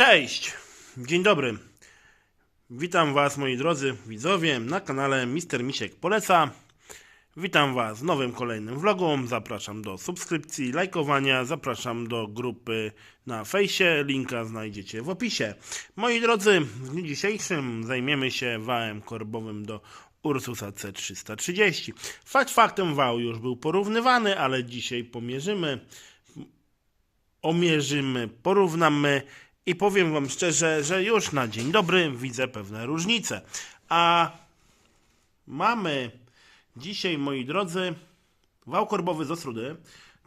Cześć! Dzień dobry. Witam Was, moi drodzy widzowie, na kanale Mister Misiek Poleca. Witam Was w nowym, kolejnym vlogu. Zapraszam do subskrypcji, lajkowania. Zapraszam do grupy na fejsie. Linka znajdziecie w opisie. Moi drodzy, w dniu dzisiejszym zajmiemy się wałem korbowym do Ursusa C330. Fakt faktem wał już był porównywany, ale dzisiaj pomierzymy omierzymy, porównamy i powiem Wam szczerze, że już na dzień dobry widzę pewne różnice. A mamy dzisiaj, moi drodzy, wał korbowy z Ostrudy.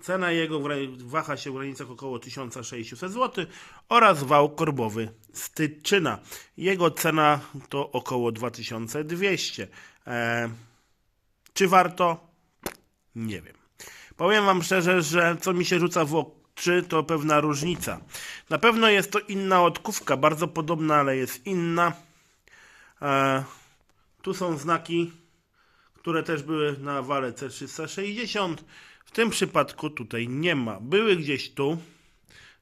Cena jego waha się w granicach około 1600 zł oraz wał korbowy z Tyczyna. Jego cena to około 2200. E, czy warto? Nie wiem. Powiem Wam szczerze, że co mi się rzuca w oczy, to pewna różnica. Na pewno jest to inna odkówka, bardzo podobna, ale jest inna. E, tu są znaki, które też były na wale C360. W tym przypadku tutaj nie ma. Były gdzieś tu,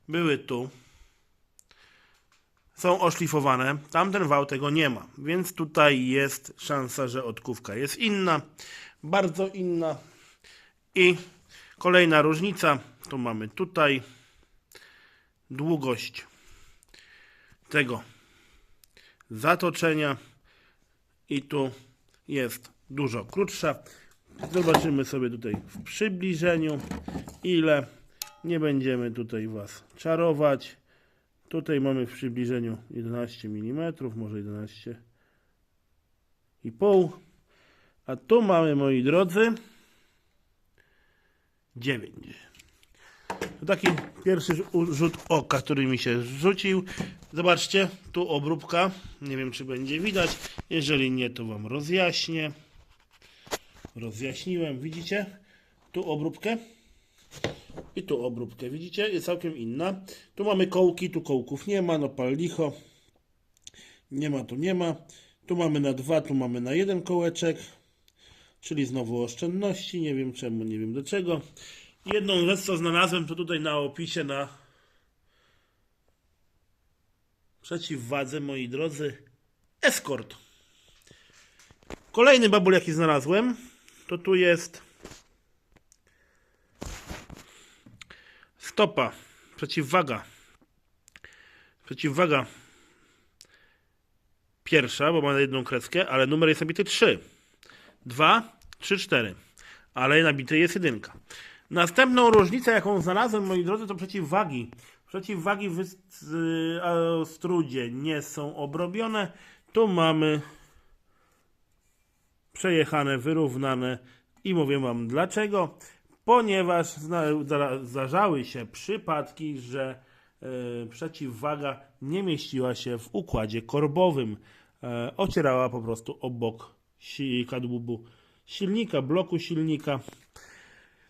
były tu. Są oszlifowane. Tamten wał tego nie ma, więc tutaj jest szansa, że odkówka jest inna, bardzo inna. I kolejna różnica, to mamy tutaj długość tego zatoczenia i tu jest dużo krótsza. Zobaczymy sobie tutaj w przybliżeniu ile. Nie będziemy tutaj Was czarować. Tutaj mamy w przybliżeniu 11 mm, może 11 i pół. A tu mamy, moi drodzy, 9. To taki pierwszy rzu- rzut oka, który mi się rzucił. Zobaczcie, tu obróbka. Nie wiem, czy będzie widać. Jeżeli nie, to Wam rozjaśnię. Rozjaśniłem, widzicie? Tu obróbkę. I tu obróbkę, widzicie? Jest całkiem inna. Tu mamy kołki, tu kołków nie ma, no pal licho. Nie ma, tu nie ma. Tu mamy na dwa, tu mamy na jeden kołeczek. Czyli znowu oszczędności, nie wiem czemu, nie wiem do czego. Jedną rzecz, co znalazłem, to tutaj na opisie na przeciwwadze, moi drodzy, Escort. Kolejny babul, jaki znalazłem, to tu jest stopa, przeciwwaga. Przeciwwaga pierwsza, bo ma jedną kreskę, ale numer jest nabity 3. 2, 3, 4. Ale nabity jest jedynka. Następną różnicę, jaką znalazłem, moi drodzy, to przeciwwagi. Przeciwwagi w y, Ostrudzie nie są obrobione. Tu mamy przejechane, wyrównane i mówię Wam dlaczego. Ponieważ zdarzały się przypadki, że e, przeciwwaga nie mieściła się w układzie korbowym. E, ocierała po prostu obok kadłubu silnika, bloku silnika.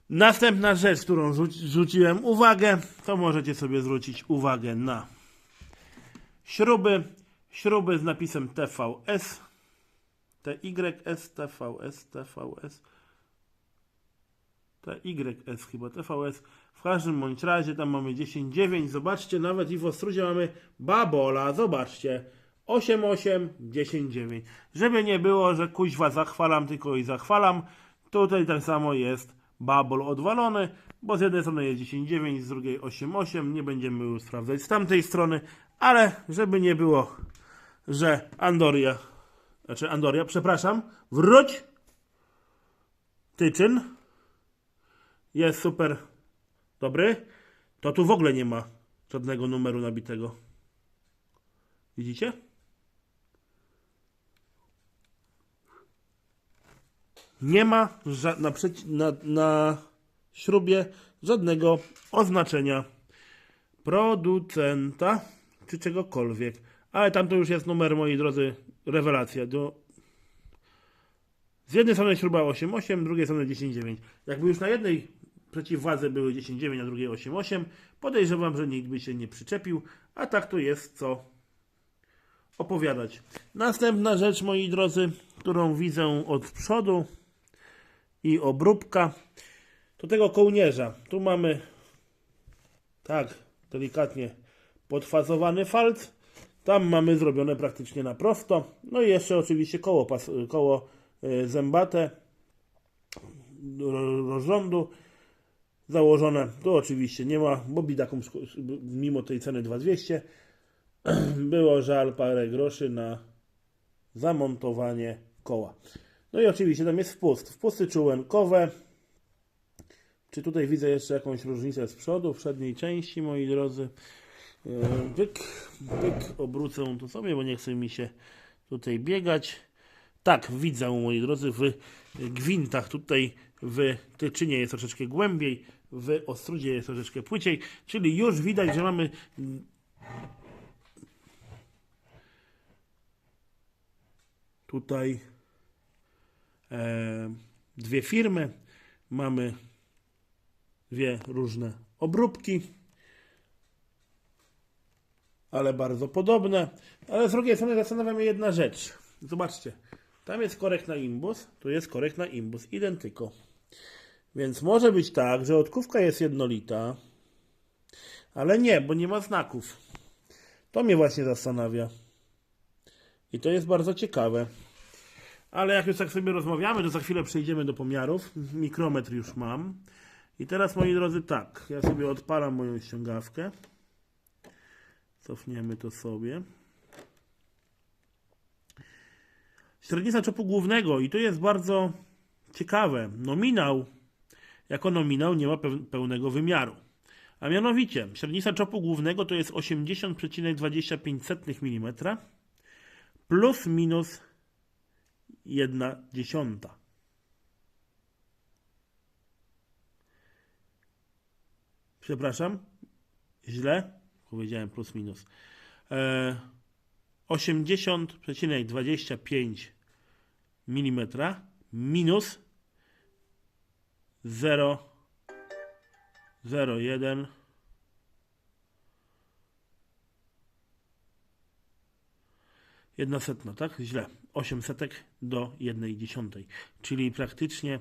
Następna rzecz, którą rzuciłem uwagę, to możecie sobie zwrócić uwagę na śruby. Śruby z napisem TVS. TYS, TVS, TVS. TYS chyba, TVS. W każdym bądź razie tam mamy 10,9. Zobaczcie, nawet i w Ostrudzie mamy Babola. Zobaczcie. 8,8, 10,9. Żeby nie było, że kuźwa zachwalam tylko i zachwalam. Tutaj tak samo jest Babol odwalony, bo z jednej strony jest 10,9, z drugiej 8,8. Nie będziemy już sprawdzać z tamtej strony, ale żeby nie było, że Andoria, znaczy Andoria, przepraszam, wróć Tyczyn jest super dobry, to tu w ogóle nie ma żadnego numeru nabitego. Widzicie? Nie ma na, na, na śrubie żadnego oznaczenia producenta czy czegokolwiek. Ale tam to już jest numer, moi drodzy, rewelacja. Do, z jednej strony śruba 8,8, z drugiej strony 10,9. Jakby już na jednej przeciwwadze były 10,9, na drugiej 8,8, podejrzewam, że nikt by się nie przyczepił, a tak to jest co opowiadać. Następna rzecz, moi drodzy, którą widzę od przodu i obróbka, to tego kołnierza. Tu mamy tak delikatnie podfazowany falc. Tam mamy zrobione praktycznie na prosto. No i jeszcze oczywiście koło, pas, koło y, zębate ro- rozrządu założone. Tu oczywiście nie ma, bo szko- mimo tej ceny 2200 było żal parę groszy na zamontowanie koła. No i oczywiście tam jest wpust. Wpusty czułenkowe. Czy tutaj widzę jeszcze jakąś różnicę z przodu, przedniej części, moi drodzy? E, Byk, byk, obrócę to sobie, bo nie chce mi się tutaj biegać. Tak, widzę, moi drodzy, w gwintach tutaj w tyczynie jest troszeczkę głębiej, w ostrudzie jest troszeczkę płyciej, czyli już widać, że mamy tutaj e, dwie firmy, mamy dwie różne obróbki, ale bardzo podobne. Ale z drugiej strony zastanawia mnie jedna rzecz. Zobaczcie, tam jest korek na imbus, tu jest korek na imbus, identyko. Więc może być tak, że odkówka jest jednolita, ale nie, bo nie ma znaków. To mnie właśnie zastanawia. I to jest bardzo ciekawe. Ale jak już tak sobie rozmawiamy, to za chwilę przejdziemy do pomiarów. Mikrometr już mam. I teraz, moi drodzy, tak. Ja sobie odpalam moją ściągawkę. Cofniemy to sobie. Średnica czopu głównego. I to jest bardzo ciekawe. Nominał, jako nominał nie ma peł- pełnego wymiaru. A mianowicie, średnica czopu głównego to jest 80,25 mm plus minus 1 dziesiąta. Przepraszam, źle powiedziałem plus minus. E, 80,25 mm minus 0,01 Jedna setna, tak? Źle. 8 setek do 1 dziesiątej. Czyli praktycznie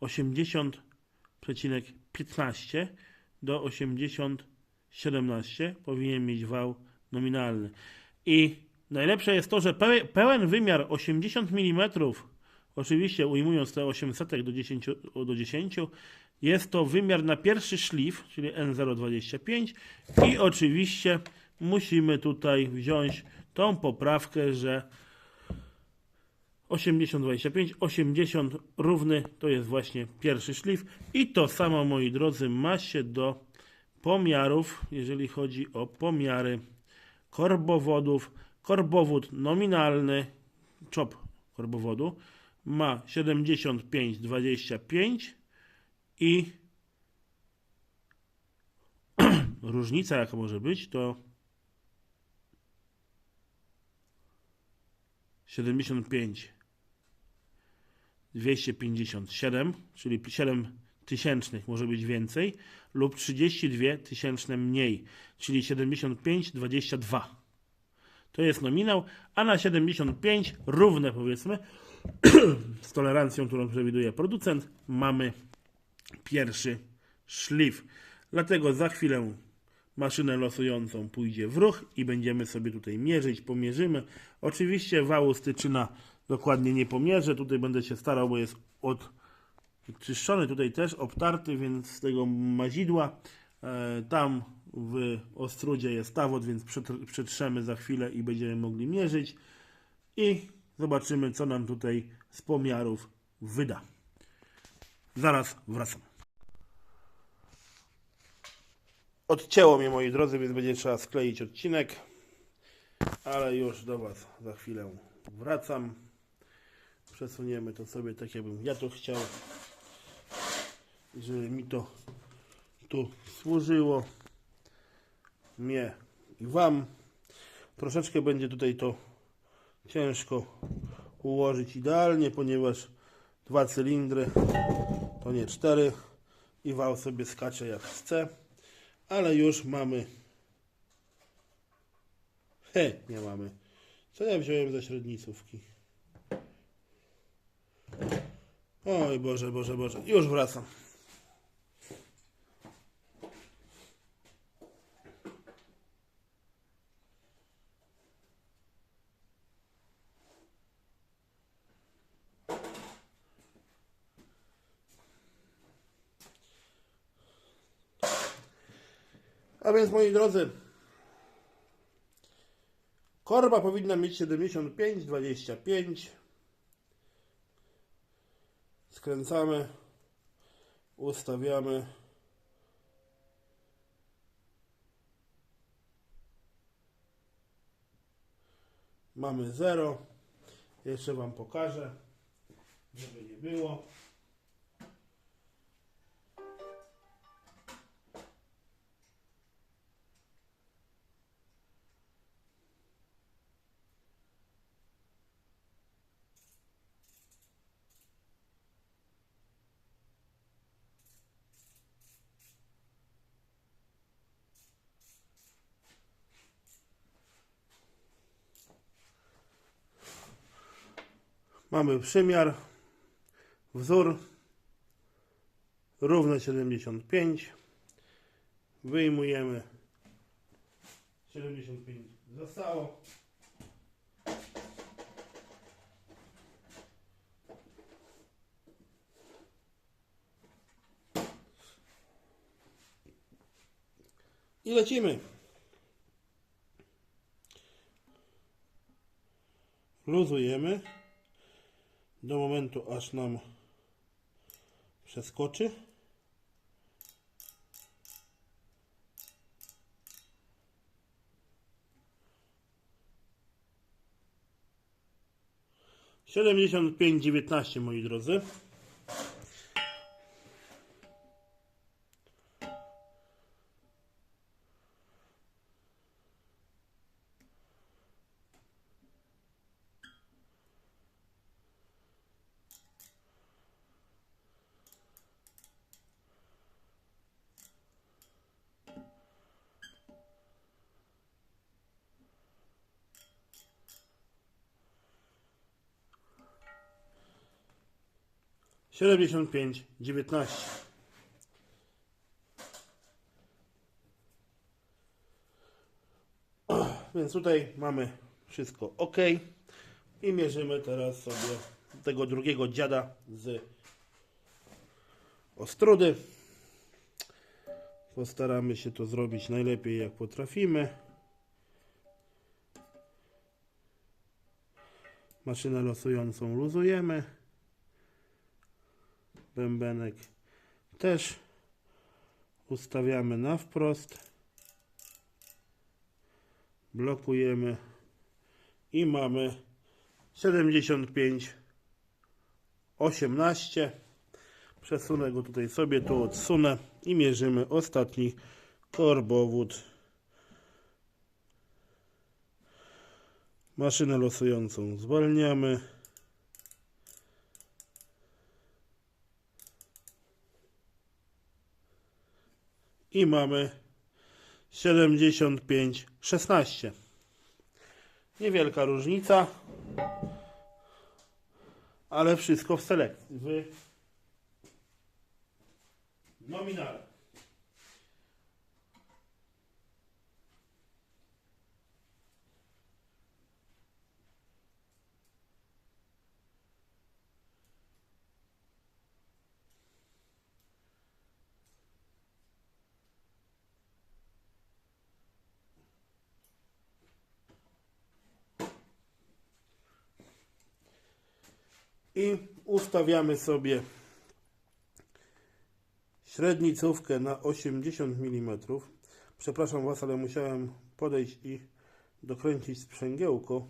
80,15 do 80,17 powinien mieć wał nominalny. I najlepsze jest to, że pełen, wymiar 80 mm, oczywiście ujmując te 8 setek do 10, do 10, jest to wymiar na pierwszy szlif, czyli N025 i oczywiście musimy tutaj wziąć tą poprawkę, że 80, 25, 80 równy to jest właśnie pierwszy szlif i to samo moi drodzy ma się do pomiarów, jeżeli chodzi o pomiary korbowodów. Korbowód nominalny, czop korbowodu ma 75,25 i różnica jaka może być to 75 257, czyli 7 tysięcznych może być więcej, lub 32 tysięczne mniej, czyli 75 22. To jest nominał, a na 75 równe powiedzmy z tolerancją, którą przewiduje producent, mamy pierwszy szlif. Dlatego za chwilę maszynę losującą pójdzie w ruch i będziemy sobie tutaj mierzyć, pomierzymy. Oczywiście wału styczyna dokładnie nie pomierzę, tutaj będę się starał, bo jest odczyszczony, tutaj też obtarty, więc z tego mazidła. E, tam w ostrudzie jest tawot, więc przetr- przetrzemy za chwilę i będziemy mogli mierzyć i zobaczymy, co nam tutaj z pomiarów wyda. Zaraz wracam. Odcięło mnie, moi drodzy, więc będzie trzeba skleić odcinek. Ale już do Was za chwilę wracam. Przesuniemy to sobie tak, jakbym ja to chciał. Żeby mi to tu służyło. Mnie i Wam. Troszeczkę będzie tutaj to ciężko ułożyć idealnie, ponieważ dwa cylindry to nie cztery i wał sobie skacze jak chce ale już mamy. He, nie mamy. Co ja wziąłem za średnicówki? Oj Boże, Boże, Boże. Już wracam. A więc moi drodzy, korba powinna mieć 75, 25, Skręcamy, ustawiamy. Mamy 0. Jeszcze Wam pokażę, żeby nie było. Mamy przymiar, wzór równe 75. Wyjmujemy 75 zostało. I lecimy. Luzujemy do momentu, aż nam przeskoczy. Siedemdziesiąt pięć dziewiętnaście moi drodzy. Siedemdziesiąt pięć dziewiętnaście. Więc tutaj mamy wszystko ok. I mierzymy teraz sobie tego drugiego dziada z ostrudy. Postaramy się to zrobić najlepiej jak potrafimy. Maszynę losującą luzujemy. Bębenek też ustawiamy na wprost. Blokujemy i mamy 75 18 przesunę go tutaj sobie tu odsunę i mierzymy ostatni korbowód. Maszynę losującą zwalniamy i mamy 75 16 niewielka różnica ale wszystko w selekcji. W nominale i ustawiamy sobie średnicówkę na 80 mm. Przepraszam Was, ale musiałem podejść i dokręcić sprzęgiełko,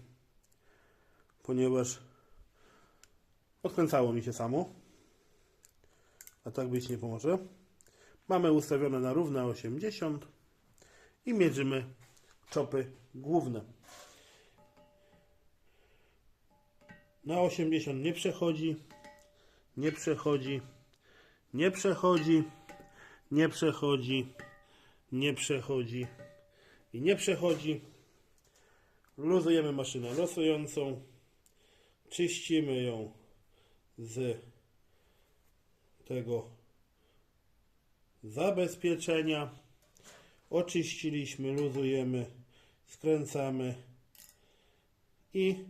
ponieważ odkręcało mi się samo, a tak być nie pomoże. Mamy ustawione na równe 80 i mierzymy czopy główne. Na 80 nie przechodzi, nie przechodzi, nie przechodzi, nie przechodzi, nie przechodzi i nie przechodzi. Luzujemy maszynę losującą, czyścimy ją z tego zabezpieczenia. Oczyściliśmy, luzujemy, skręcamy i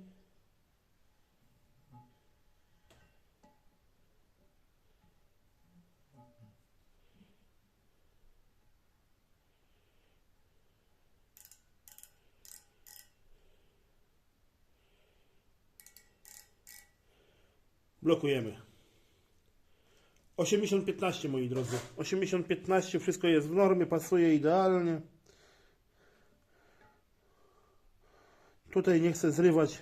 blokujemy. 80-15 moi drodzy. 80-15 wszystko jest w normie, pasuje idealnie. Tutaj nie chcę zrywać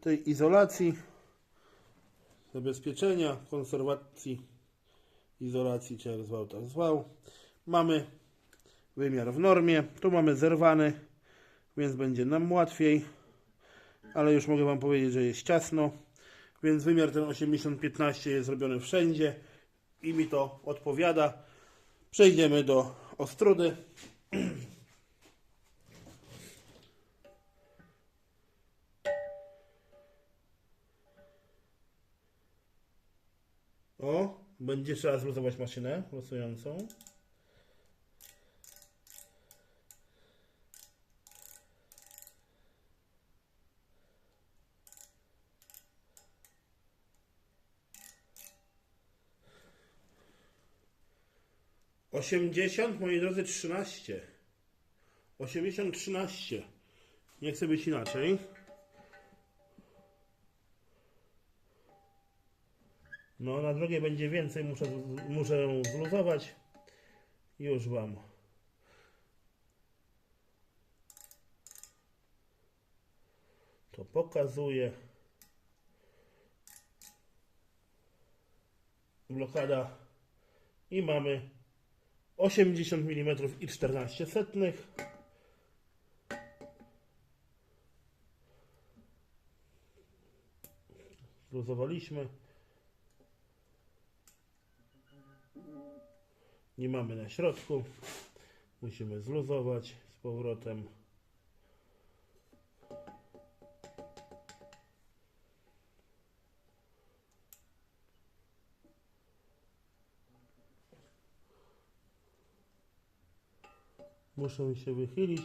tej izolacji, zabezpieczenia, konserwacji, izolacji, czy jak zwał, tak zwał. Mamy wymiar w normie. Tu mamy zerwany, więc będzie nam łatwiej. Ale już mogę Wam powiedzieć, że jest ciasno. Więc wymiar ten 80-15 jest zrobiony wszędzie i mi to odpowiada. Przejdziemy do ostrudy. O, będzie trzeba zluzować maszynę losującą. Osiemdziesiąt, moi drodzy, trzynaście. Osiemdziesiąt, trzynaście. Nie chcę być inaczej. No, na drugiej będzie więcej, muszę, muszę ją zluzować. Już Wam. To pokazuję. Blokada. I mamy 80 mm i 14 setnych. Zluzowaliśmy. Nie mamy na środku. Musimy zluzować z powrotem. Muszę się wychylić,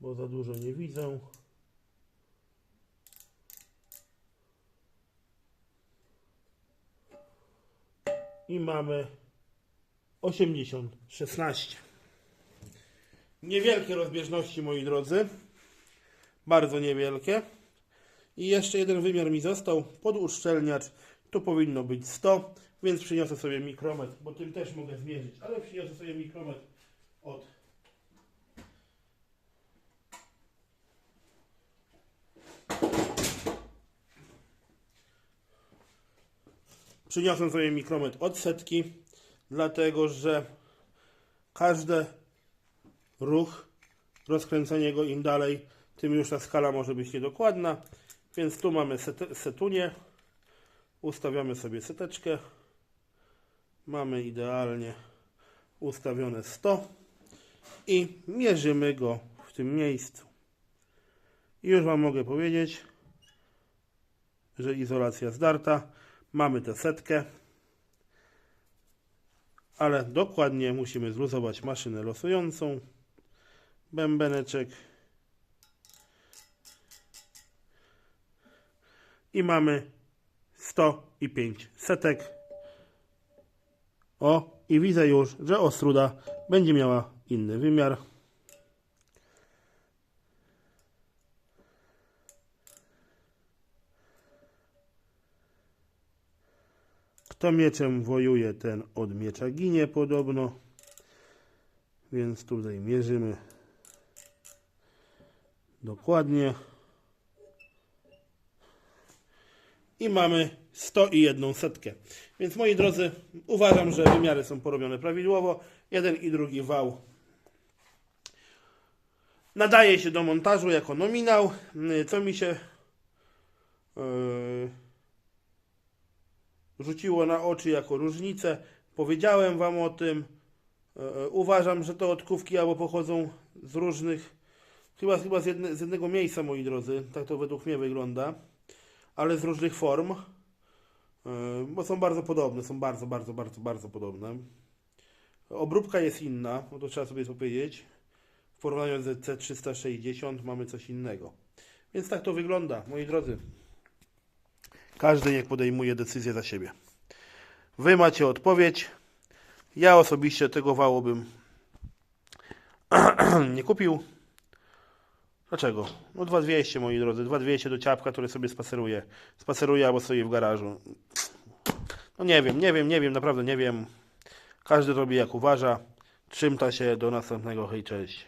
bo za dużo nie widzę. I mamy 80, 16. Niewielkie rozbieżności, moi drodzy. Bardzo niewielkie. I jeszcze jeden wymiar mi został. Pod uszczelniacz tu powinno być 100, więc przyniosę sobie mikrometr, bo tym też mogę zmierzyć, ale przyniosę sobie mikrometr od Przyniosłem sobie mikrometr od setki, dlatego że każdy ruch, rozkręcenie go im dalej, tym już ta skala może być niedokładna. Więc tu mamy set, setunię, ustawiamy sobie seteczkę, mamy idealnie ustawione 100 i mierzymy go w tym miejscu. I już Wam mogę powiedzieć, że izolacja zdarta. Mamy tę setkę, ale dokładnie musimy zluzować maszynę losującą. Bębeneczek. I mamy 105 setek. O, i widzę już, że ostruda będzie miała inny wymiar. Kto mieczem wojuje, ten od miecza ginie podobno. Więc tutaj mierzymy dokładnie. I mamy 101 setkę. Więc moi drodzy, uważam, że wymiary są porobione prawidłowo. Jeden i drugi wał nadaje się do montażu jako nominał. Co mi się yy, rzuciło na oczy jako różnicę. Powiedziałem Wam o tym. E, e, Uważam, że te odkówki albo pochodzą z różnych, chyba, chyba z, jedne, z jednego miejsca, moi drodzy. Tak to według mnie wygląda. Ale z różnych form. E, Bo są bardzo podobne, są bardzo, bardzo, bardzo, bardzo podobne. Obróbka jest inna, no to trzeba sobie powiedzieć. W porównaniu z C360 mamy coś innego. Więc tak to wygląda, moi drodzy. Każdy niech podejmuje decyzję za siebie. Wy macie odpowiedź. Ja osobiście tego wału bym nie kupił. Dlaczego? No 2200 moi drodzy, 2200 do ciapka, który sobie spaceruje. Spaceruje albo stoi w garażu. No nie wiem, nie wiem, nie wiem, naprawdę nie wiem. Każdy robi jak uważa. Trzymta się, do następnego, hej, cześć.